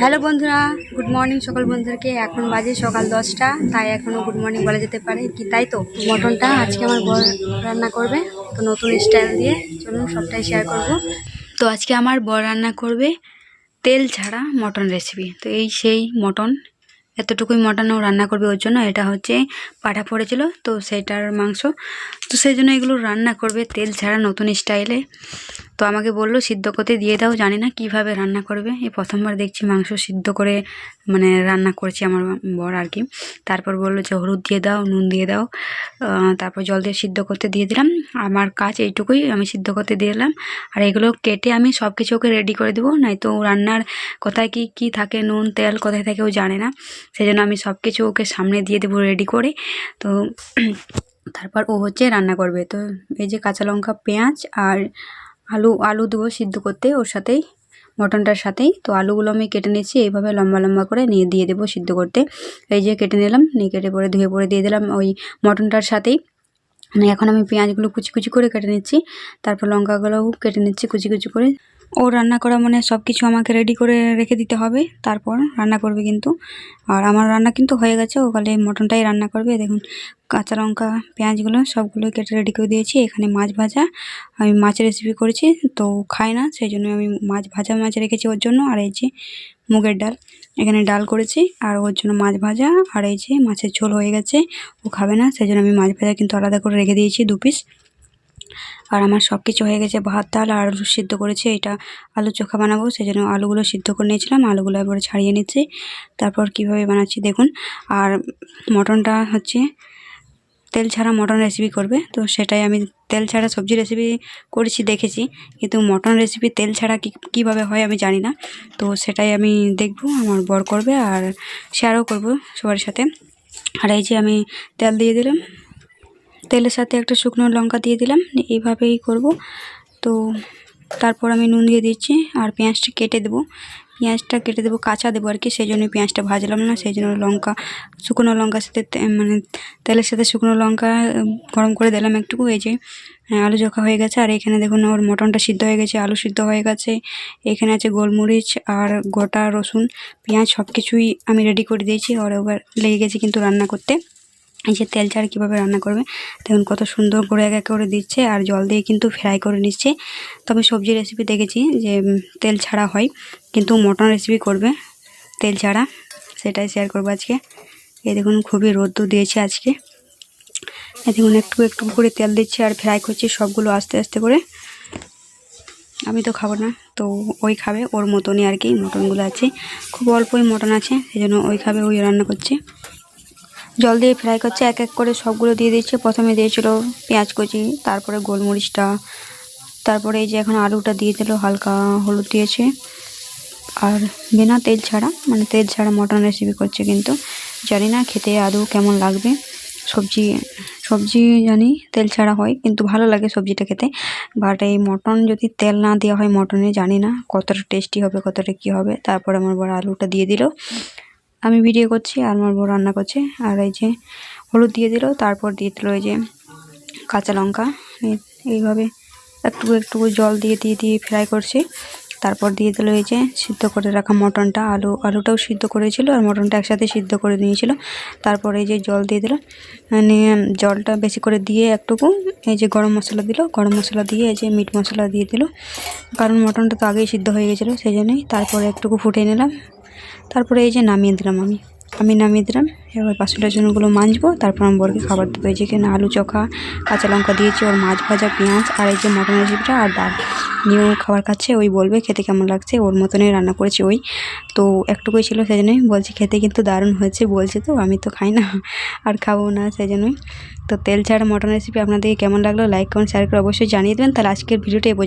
Hello বন্ধুরা good morning সকল বন্ধুদেরকে। এখন বাজে সকাল দশটা, তাই এখনও গুড মর্নিং বলা যেতে পারে। কি তাই তো? মটনটা আজকে আমার বর রান্না করবে, তো নতুন স্টাইল দিয়ে চলুন সবটাই শেয়ার করব। তো আজকে আমার বর রান্না করবে তেল ছাড়া মটন রেসিপি তো এই সেই মটন, এতটুকুই মটন ও রান্না করবে ওর জন্য। এটা হচ্ছে পাঠা পড়েছিল, তো সেটার মাংস। তো সেই জন্য এগুলো রান্না করবে তেল ছাড়া নতুন স্টাইলে তো আমাকে বলল, সিদ্ধ করতে দিয়ে দাও, জানি না কীভাবে রান্না করবে। এই প্রথমবার দেখছি মাংস সিদ্ধ করে মানে রান্না করছে আমার বর আর কি। তারপর বলল যে, হলুদ দিয়ে দাও, নুন দিয়ে দাও। তারপর জল দিয়ে সিদ্ধ করতে দিয়ে দিলাম। আমার কাজ এইটুকুই, আমি সিদ্ধ করতে দিয়ে দিলাম আর এগুলো কেটে আমি সব কিছু ওকে রেডি করে দেবো। নয়তো রান্নার কোথায় কি কি থাকে, নুন, তেল কোথায় থাকে ও জানে না। সেই জন্য আমি সব কিছু ওকে সামনে দিয়ে দেবো রেডি করে। তো তারপর ও হচ্ছে রান্না করবে। তো এই যে কাঁচা লঙ্কা, পেঁয়াজ আর আলু আলু দেবো সিদ্ধ করতে ওর সাথেই, মটনটার সাথেই। তো আলুগুলো আমি কেটে নিয়েছি, এইভাবে লম্বা লম্বা করে নিয়ে দিয়ে দেবো সিদ্ধ করতে। এই যে কেটে নিলাম, নিয়ে কেটে পরে ধুয়ে পরে দিয়ে দিলাম ওই মটনটার সাথেই। এখন আমি পেঁয়াজগুলো কুচি কুচি করে কেটে নিচ্ছি, তারপর লঙ্কাগুলোও কেটে নিচ্ছি কুচি কুচি করে। ও রান্না করা মানে সব কিছু আমাকে রেডি করে রেখে দিতে হবে, তারপর রান্না করবে কিন্তু। আর আমার রান্না কিন্তু হয়ে গেছে ও খালি মটনটাই রান্না করবে। দেখুন, কাঁচা লঙ্কা, পেঁয়াজগুলো সবগুলো কেটে রেডি করে দিয়েছি। এখানে মাছ ভাজা, আমি মাছের রেসিপি করেছি, তো খাই না, সেই জন্য আমি মাছ ভাজা মাছ রেখেছি ওর জন্য। আর এই যে মুগের ডাল, এখানে ডাল করেছি, আর ওর জন্য মাছ ভাজা, আর এই যে মাছের ঝোল হয়ে গেছে, ও খাবে না, সেই জন্য আমি মাছ ভাজা কিন্তু আলাদা করে রেখে দিয়েছি দু পিস আর আমার সব কিছু হয়ে গেছে, ভাত, ডাল আর আলু সিদ্ধ করেছি। এটা আলু চোখা বানাবো সেই জন্য আলুগুলো সিদ্ধ করে নিয়েছিলাম। আলুগুলো এবারে ছাড়িয়ে নিচ্ছি। তারপর কীভাবে বানাচ্ছি দেখুন। আর মটনটা হচ্ছে, তেল ছাড়া মটন রেসিপি করবে। তো সেটাই আমি তেল ছাড়া সবজি রেসিপি করেছি, দেখেছি। কিন্তু মটন রেসিপি তেল ছাড়া কী, কীভাবে হয় আমি জানি না। তো সেটাই আমি দেখব, আমার বর করবে আর শেয়ারও করব সবার সাথে। আর এই যে আমি তেল দিয়ে দিলাম। তেলের সাথে একটা শুকনো লঙ্কা দিয়ে দিলাম, এইভাবেই করব। তো তারপর আমি নুন দিয়ে দিচ্ছি আর পেঁয়াজটা কেটে দেবো। পেঁয়াজটা কেটে দেবো, কাঁচা দেবো আর কি সেই জন্য পেঁয়াজটা ভাজলাম না সেই জন্য লঙ্কা, শুকনো লঙ্কার সাথে মানে তেলের সাথে শুকনো লঙ্কা গরম করে দিলাম একটুকু, এই যে আলু চোখা হয়ে গেছে। আর এখানে দেখুন ওর মটনটা সিদ্ধ হয়ে গেছে, আলু সিদ্ধ হয়ে গেছে। এখানে আছে গোলমরিচ আর গোটা রসুন, পেঁয়াজ সব কিছুই আমি রেডি করে দিয়েছি। আর এবার লেগে গেছে কিন্তু রান্না করতে। এই যে তেল ছাড়া কীভাবে রান্না করবে, দেখুন কত সুন্দর করে এক এক করে দিচ্ছে আর জল দিয়ে কিন্তু ফ্রাই করে নিচ্ছে। তবে সবজি রেসিপি দেখেছি যে তেল ছাড়া হয়, কিন্তু মটন রেসিপি করবে তেল ছাড়া, সেটাই শেয়ার করব আজকে। এই দেখুন খুবই রোদ্দু দিয়েছে আজকে। এই দেখুন একটু একটু করে তেল দিচ্ছে আর ফ্রাই করছে সবগুলো আস্তে আস্তে করে। আমি তো খাব না, তো ওই খাবে, ওর মতনই আর কি মটনগুলো আছে। খুব অল্পই মটন আছে, সেই জন্য ওই খাবে, ওই রান্না করছে। জল দিয়ে ফ্রাই করছে, এক এক করে সবগুলো দিয়ে দিচ্ছে। প্রথমে দিয়েছিল পেঁয়াজ কুচি, তারপরে গোলমরিচটা, তারপরে এই যে এখন আলুটা দিয়ে দিল, হালকা হলুদ দিয়েছে। আর বিনা তেল ছাড়া মানে তেল ছাড়া মটন রেসিপি করছে কিন্তু। জানি না খেতে আদৌ কেমন লাগবে। সবজি সবজি জানি তেল ছাড়া হয়, কিন্তু ভালো লাগে সবজিটা খেতে। বাট এই মটন যদি তেল না দেওয়া হয় মটনে, জানি না কতটা টেস্টি হবে, কতটা কী হবে। তারপর আমার বড় আলুটা দিয়ে দিল। আমি ভিডিও করছি, আর আমার বউ রান্না করছে। আর এই যে হলুদ দিয়ে দিল, তারপর দিয়ে দিল এই যে কাঁচা লঙ্কা। এইভাবে একটু একটু জল দিয়ে দিয়ে দিয়ে ফ্রাই করছি। তারপর দিয়ে দিল এই যে সিদ্ধ করে রাখা মটনটা। আলু, আলুটাও সিদ্ধ করেছিল, আর মটনটা একসাথে সিদ্ধ করে নিয়েছিল। তারপর এই যে জল দিয়ে দিল। নিয়ে জলটা বেশি করে দিয়ে একটুকু এই যে গরম মশলা দিল। গরম মশলা দিয়ে এই যে মিট মশলা দিয়ে দিল। কারণ মটনটা তো আগেই সিদ্ধ হয়ে গেছিল, সেই জন্যই তারপরে একটুকু ফুটিয়ে নিলাম। তারপরে এই যে নামিয়ে দিলাম আমি। আমি নামিয়ে দিলাম, এবার বাসন টাসনগুলো মাজবো, তারপর আমি বরকে খাবার দেবো। এই যে এখানে আলু চোখা, কাঁচা লঙ্কা দিয়েছি, ওর মাছ ভাজা, পেঁয়াজ, আর এই যে মটন রেসিপিটা আর ডাল। নিয়ে খাবার খাচ্ছে, ওই বলবে খেতে কেমন লাগছে, ওর মতনই রান্না করেছি ওই। তো একটুকুই ছিল সেই জন্যই বলছি খেতে কিন্তু দারুণ হয়েছে বলছে তো, আমি তো খাই না, আর খাব না সেই জন্যই তো তেল ছাড়া মটন রেসিপি আপনাদেরকে কেমন লাগল, লাইক, কমেন্ট শেয়ার করে অবশ্যই জানিয়ে দেবেন। তাহলে আজকের ভিডিওটা।